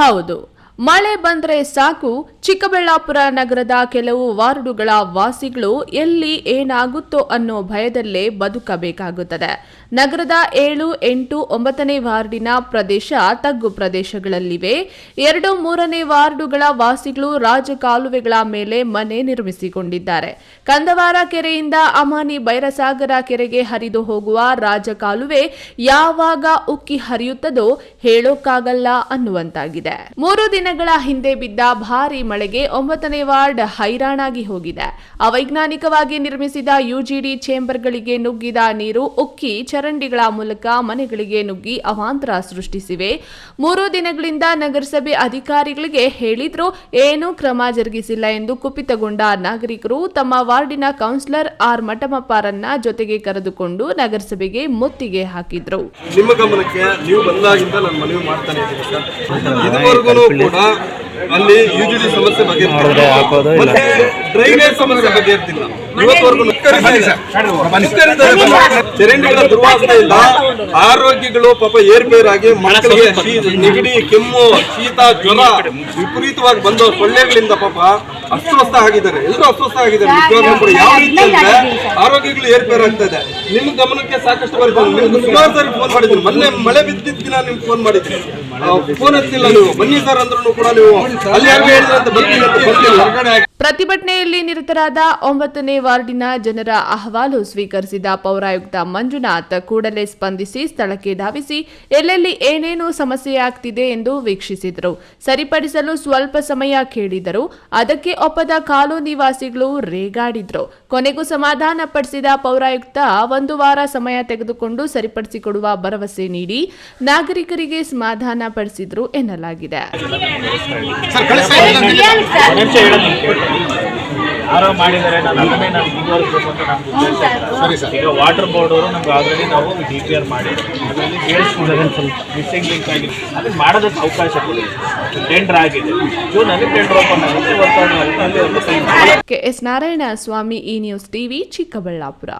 ಹೌದು. ಮಳೆ ಬಂದ್ರೆ ಸಾಕು. ಚಿಕ್ಕಬಳ್ಳಾಪುರ ನಗರದ ಕೆಲವು ವಾರ್ಡುಗಳ ವಾಸಿಗಳು ಎಲ್ಲಿ ಏನಾಗುತ್ತೋ ಅನ್ನೋ ಭಯದಲ್ಲೇ ಬದುಕಬೇಕಾಗುತ್ತದೆ. ನಗರದ ಏಳು, ಎಂಟು, ಒಂಬತ್ತನೇ ವಾರ್ಡಿನ ಪ್ರದೇಶ ತಗ್ಗು ಪ್ರದೇಶಗಳಲ್ಲಿವೆ. ಎರಡು, ಮೂರನೇ ವಾರ್ಡುಗಳ ವಾಸಿಗಳು ರಾಜಕಾಲುವೆಗಳ ಮೇಲೆ ಮನೆ ನಿರ್ಮಿಸಿಕೊಂಡಿದ್ದಾರೆ. ಕಂದವಾರ ಕೆರೆಯಿಂದ ಅಮಾನಿ ಬೈರಸಾಗರ ಕೆರೆಗೆ ಹರಿದು ಹೋಗುವ ರಾಜಕಾಲುವೆ ಯಾವಾಗ ಉಕ್ಕಿ ಹರಿಯುತ್ತದೋ ಹೇಳೋಕ್ಕಾಗಲ್ಲ ಅನ್ನುವಂತಾಗಿದೆ. ಮೂರು ದಿನಗಳ ಹಿಂದೆ ಬಿದ್ದ ಭಾರಿ ಮಳೆಗೆ ಒಂಬತ್ತನೇ ವಾರ್ಡ್ ಹೈರಾಣಾಗಿ ಹೋಗಿದೆ. ಅವೈಜ್ಞಾನಿಕವಾಗಿ ನಿರ್ಮಿಸಿದ ಯುಜಿಡಿ ಚೇಂಬರ್ಗಳಿಗೆ ನುಗ್ಗಿದ ನೀರು ಉಕ್ಕಿ ಚರಂಡಿಗಳ ಮೂಲಕ ಮನೆಗಳಿಗೆ ನುಗ್ಗಿ ಅವಾಂತರ ಸೃಷ್ಟಿಸಿವೆ. ಮೂರು ದಿನಗಳಿಂದ ನಗರಸಭೆ ಅಧಿಕಾರಿಗಳಿಗೆ ಹೇಳಿದ್ರೂ ಏನೂ ಕ್ರಮ ಜರುಗಿಸಿಲ್ಲ ಎಂದು ಕುಪಿತಗೊಂಡ ನಾಗರಿಕರು ತಮ್ಮ ವಾರ್ಡಿನ ಕೌನ್ಸಿಲರ್ ಆರ್ ಮಠಮಪ್ಪರನ್ನ ಜೊತೆಗೆ ಕರೆದುಕೊಂಡು ನಗರಸಭೆಗೆ ಮುತ್ತಿಗೆ ಹಾಕಿದ್ರು. ನಿಮ್ಮ ಗಮನಕ್ಕೆ ನೀವು ಬಂದಾಗಿಂದ ನಾನು ಮನವಿ ಮಾಡ್ತಾನೆ ಇದುವರೆಗೂ ಕೂಡ ಅಲ್ಲಿ ಯುಜಿಡಿ ಸಮಸ್ಯೆ ಬಗ್ಗೆ ಮತ್ತೆ ಡ್ರೈನೇಜ್ ಸಮಸ್ಯೆ ಬಗ್ಗೆ ಇರ್ತಿಲ್ಲ ಚರಂಡಿಗಳ ದುರ್ವಾಸನೆಯಿಂದ ಆರೋಗ್ಯಗಳು ಪಾಪ ಏರ್ಪೇರಾಗಿ ಮಕ್ಕಳಿಗೆ ನೆಗಡಿ ಕೆಮ್ಮು ಶೀತ ಜ್ವರ ವಿಪರೀತವಾಗಿ ಬಂದ ಸೊಳ್ಳೆಗಳಿಂದ ಪಾಪ ಅಸ್ವಸ್ಥ ಆಗಿದ್ದಾರೆ. ಎಲ್ಲರೂ ಅಸ್ವಸ್ಥ ಆಗಿದ್ದಾರೆ. ನಿಜವಾಗ್ಲೂ ಕೂಡ ಯಾವ ರೀತಿ ಅಂದ್ರೆ ಆರೋಗ್ಯಗಳು ಏರ್ಪೇರಾಗ್ತಾ ಇದೆ. ನಿಮ್ಮ ಗಮನಕ್ಕೆ ಸಾಕಷ್ಟು ಬರ್ತಾರೆ ನಿಮ್ಗೆ ಸುಮಾರು ಸಾರಿ ಫೋನ್ ಮಾಡಿದ್ದೀನಿ. ಮೊನ್ನೆ ಮಳೆ ಬಿದ್ದಿದ್ದ ದಿನ ನಿಮ್ಗೆ ಫೋನ್ ಮಾಡಿದ್ದೀನಿ ಫೋನ್ ಹತ್ತಿಲ್ಲ ನೀವು. ಬನ್ನಿ ಸರ್ ಅಂದ್ರೂ ಕೂಡ ನೀವು. ಅಲ್ಲಿ ಯಾರು ಹೇಳಿದ್ರೆ ಅಂತ ಬರ್ತೀನಿ ಅಂತ. ಬರ್ತಿಲ್ಲ. ಪ್ರತಿಭಟನೆಯಲ್ಲಿ ನಿರತರಾದ ಒಂಬತ್ತನೇ ವಾರ್ಡಿನ ಜನರ ಅಹವಾಲು ಸ್ವೀಕರಿಸಿದ ಪೌರಾಯುಕ್ತ ಮಂಜುನಾಥ್ ಕೂಡಲೇ ಸ್ಪಂದಿಸಿ ಸ್ಥಳಕ್ಕೆ ಧಾವಿಸಿ ಎಲ್ಲೆಲ್ಲಿ ಏನೇನು ಸಮಸ್ಯೆಯಾಗ್ತಿದೆ ಎಂದು ವೀಕ್ಷಿಸಿದರು. ಸರಿಪಡಿಸಲು ಸ್ವಲ್ಪ ಸಮಯ ಕೇಳಿದರು ಅದಕ್ಕೆ ಒಪ್ಪದ ಕಾಲೋನಿ ನಿವಾಸಿಗಳು ರೇಗಾಡಿದ್ರು. ಕೊನೆಗೂ ಸಮಾಧಾನ ಪಡಿಸಿದ ಪೌರಾಯುಕ್ತ ಒಂದು ವಾರ ಸಮಯ ತೆಗೆದುಕೊಂಡು ಸರಿಪಡಿಸಿಕೊಡುವ ಭರವಸೆ ನೀಡಿ ನಾಗರಿಕರಿಗೆ ಸಮಾಧಾನ ಪಡಿಸಿದ್ರು ಎನ್ನಲಾಗಿದೆ. ಮಾಡಿದರೆ. ಯಾರೋ ಮಾಡಿದ್ದಾರೆ. ನಾನು ಅದನ್ನೇ ನಾನು ಮುಂದುವರಿಸಬೇಕು ಅಂತ ನಮ್ಗೆ ಉದ್ದೇಶ ಇಲ್ಲ. ಈಗ ವಾಟರ್ ಬೋರ್ಡ್ ಅವರು ನಮ್ಗೆ ಆಲ್ರೆಡಿ ನಾವು ಡಿ ಪಿ ಆರ್ ಮಾಡಿ ಅದರಲ್ಲಿ ಕೇಳಿಸ್ಕೊಂಡಿದ್ದಾರೆ. ಸ್ವಲ್ಪ ಮಿಸ್ಸಿಂಗ್ ಲಿಂಕ್ ಆಗಿದೆ. ಅದನ್ನ ಮಾಡೋದಕ್ಕೆ ಅವಕಾಶ ಕೊಡಿ. ಟೆಂಡರ್ ಆಗಿದೆ. ಜೂನಲ್ಲಿ ಟೆಂಡರ್ ಓಪನ್ ಆಗುತ್ತೆ. ವರ್ಕೌಟ್ ಆಗುತ್ತೆ. ಅಲ್ಲಿ ಒಂದು ಸೈನ್ ಕೆಎಸ್ ನಾರಾಯಣ ಸ್ವಾಮಿ ಈ ನ್ಯೂಸ್ ಟಿವಿ ಚಿಕ್ಕಬಳ್ಳಾಪುರ.